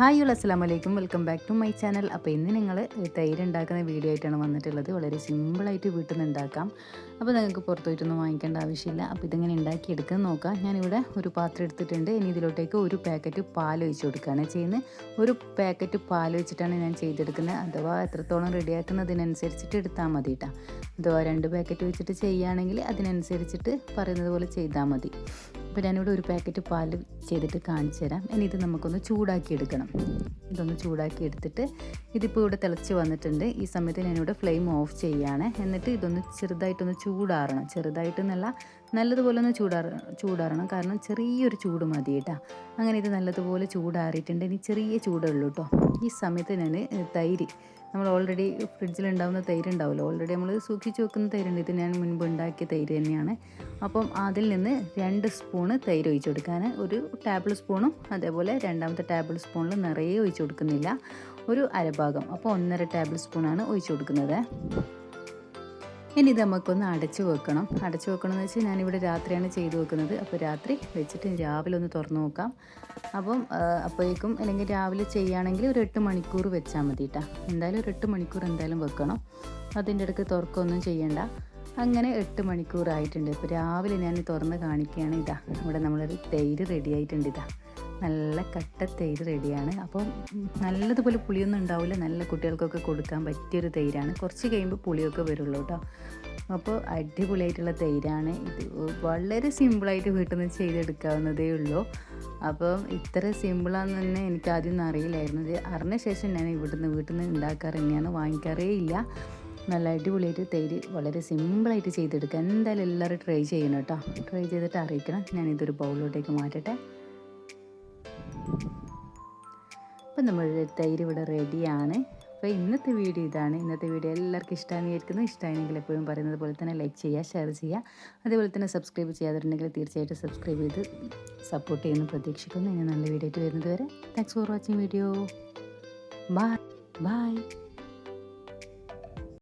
Hi ഉള്ള അസ്സാം വലൈക്കും welcome back to my channel. അപ്പോൾ ഇന്ന് നിങ്ങൾ തൈര് ഉണ്ടാക്കുന്ന വീഡിയോ ആയിട്ടാണ് വന്നിട്ടുള്ളത്. വളരെ സിമ്പിളായിട്ട് വീട്ടിൽ നിന്ന് ഉണ്ടാക്കാം. അപ്പോൾ നിങ്ങൾക്ക് പുറത്തു പോയിട്ടൊന്നും വാങ്ങിക്കേണ്ട ആവശ്യമില്ല. അപ്പോൾ ഇതിങ്ങനെ ഉണ്ടാക്കിയെടുക്കാൻ നോക്കാം. ഞാനിവിടെ ഒരു പാത്രം എടുത്തിട്ടുണ്ട്. ഇനി ഇതിലോട്ടേക്ക് ഒരു പാക്കറ്റ് പാൽ ഒഴിച്ച് കൊടുക്കുകയാണ് ചെയ്യുന്നത്. ഒരു പാക്കറ്റ് പാൽ വെച്ചിട്ടാണ് ഞാൻ ചെയ്തെടുക്കുന്നത്. അഥവാ എത്രത്തോളം റെഡിയാക്കുന്നതിനനുസരിച്ചിട്ട് എടുത്താൽ മതി കേട്ടോ അഥവാ രണ്ട് പാക്കറ്റ് വെച്ചിട്ട് ചെയ്യുകയാണെങ്കിൽ അതിനനുസരിച്ചിട്ട് പറയുന്നത് പോലെ ചെയ്താൽ മതി. അപ്പോൾ ഞാനിവിടെ ഒരു പാക്കറ്റ് പാൽ ചെയ്തിട്ട് കാണിച്ചു തരാം. ഇനി ഇത് നമുക്കൊന്ന് ചൂടാക്കി എടുക്കണം. ഇതൊന്ന് ചൂടാക്കി എടുത്തിട്ട് ഇതിപ്പോൾ ഇവിടെ തിളച്ച് വന്നിട്ടുണ്ട്. ഈ സമയത്ത് ഞാനിവിടെ ഫ്ലെയിം ഓഫ് ചെയ്യുകയാണ്. എന്നിട്ട് ഇതൊന്ന് ചെറുതായിട്ടൊന്ന് ചൂടാറണം. ചെറുതായിട്ടെന്നല്ല നല്ലതുപോലെ ഒന്ന് ചൂടാറ ചൂടാറണം. കാരണം ചെറിയൊരു ചൂട് മതി കേട്ടോ. അങ്ങനെ ഇത് നല്ലതുപോലെ ചൂടാറിയിട്ടുണ്ട്. ഇനി ചെറിയ ചൂടുള്ളൂ കേട്ടോ. ഈ സമയത്ത് ഞാൻ തൈര് നമ്മൾ ഓൾറെഡി ഫ്രിഡ്ജിൽ ഉണ്ടാകുന്ന തൈര് ഉണ്ടാവുമല്ലോ ഓൾറെഡി നമ്മൾ സൂക്ഷിച്ച് വെക്കുന്ന തൈരുണ്ട്. ഇത് ഞാൻ മുൻപ് ഉണ്ടാക്കിയ തൈര് തന്നെയാണ്. അപ്പം അതിൽ നിന്ന് രണ്ട് സ്പൂണ് തൈര് ഒഴിച്ചു കൊടുക്കാൻ ഒരു ടേബിൾ സ്പൂണും അതേപോലെ രണ്ടാമത്തെ ടേബിൾ സ്പൂണിൽ നിറയെ ഒഴിച്ചു കൊടുക്കുന്നില്ല. ഒരു അരഭാഗം. അപ്പോൾ ഒന്നര ടേബിൾ സ്പൂണാണ് ഒഴിച്ചു കൊടുക്കുന്നത്. ഇനി ഇത് നമുക്കൊന്ന് അടച്ചു വെക്കണം. അടച്ചു വെക്കണം എന്ന് വെച്ചാൽ ഞാനിവിടെ രാത്രിയാണ് ചെയ്തു വെക്കുന്നത്. അപ്പോൾ രാത്രി വെച്ചിട്ട് രാവിലെ ഒന്ന് തുറന്നു നോക്കാം. അപ്പം അപ്പോഴേക്കും അല്ലെങ്കിൽ രാവിലെ ചെയ്യുകയാണെങ്കിൽ ഒരു എട്ട് മണിക്കൂർ വെച്ചാൽ മതി കേട്ടോ എന്തായാലും ഒരു എട്ട് മണിക്കൂർ എന്തായാലും വെക്കണം. അതിന്റെ ഇടയ്ക്ക് തുറക്കൊന്നും ചെയ്യണ്ട. അങ്ങനെ എട്ട് മണിക്കൂറായിട്ടുണ്ട്. ഇപ്പോൾ രാവിലെ ഞാൻ തുറന്ന് കാണിക്കുകയാണ് ഇതാ. ഇവിടെ നമ്മളൊരു തൈര് റെഡി ആയിട്ടുണ്ട് ഇതാ. നല്ല കട്ട തൈര് റെഡിയാണ്. അപ്പോൾ നല്ലതുപോലെ പുളിയൊന്നും ഉണ്ടാവില്ല നല്ല കുട്ടികൾക്കൊക്കെ കൊടുക്കാൻ പറ്റിയൊരു തൈരാണ്. കുറച്ച് കഴിയുമ്പോൾ പുളിയൊക്കെ വരുള്ളൂ കേട്ടോ അപ്പോൾ അടിപൊളിയായിട്ടുള്ള തൈരാണ്. ഇത് വളരെ സിമ്പിളായിട്ട് വീട്ടിൽ നിന്ന് ചെയ്തെടുക്കാവുന്നതേ ഉള്ളൂ. അപ്പം ഇത്ര സിമ്പിളാന്ന് തന്നെ എനിക്ക് ആദ്യം അറിയില്ലായിരുന്നു. ഇത് അറിഞ്ഞ ശേഷം ഞാൻ ഇവിടുന്ന് വീട്ടിൽ നിന്ന് ഉണ്ടാക്കാറ് തന്നെയാണ്. വാങ്ങിക്കാറേ ഇല്ല. നല്ല അടിപൊളിയായിട്ട് തൈര് വളരെ സിമ്പിളായിട്ട് ചെയ്തെടുക്കുക. എന്തായാലും എല്ലാവരും ട്രൈ ചെയ്യണം കേട്ടോ ട്രൈ ചെയ്തിട്ട് അറിയിക്കണം. ഞാനിതൊരു ബൗളിലോട്ടേക്ക് മാറ്റട്ടെ. അപ്പം നമ്മളുടെ തൈര് ഇവിടെ റെഡിയാണ്. അപ്പോൾ ഇന്നത്തെ വീഡിയോ ഇതാണ്. ഇന്നത്തെ വീഡിയോ എല്ലാവർക്കും ഇഷ്ടമാണെന്ന് വിചാരിക്കുന്നു. ഇഷ്ടമായെങ്കിൽ എപ്പോഴും പറയുന്നത് പോലെ തന്നെ ലൈക്ക് ചെയ്യുക ഷെയർ ചെയ്യുക. അതേപോലെ തന്നെ സബ്സ്ക്രൈബ് ചെയ്യാതിട്ടുണ്ടെങ്കിൽ തീർച്ചയായിട്ടും സബ്സ്ക്രൈബ് ചെയ്ത് സപ്പോർട്ട് ചെയ്യുന്നു പ്രതീക്ഷിക്കുന്നു. ഇനി നല്ല വീഡിയോ ആയിട്ട് വരുന്നത് വരെ. Thanks for watching video bye bye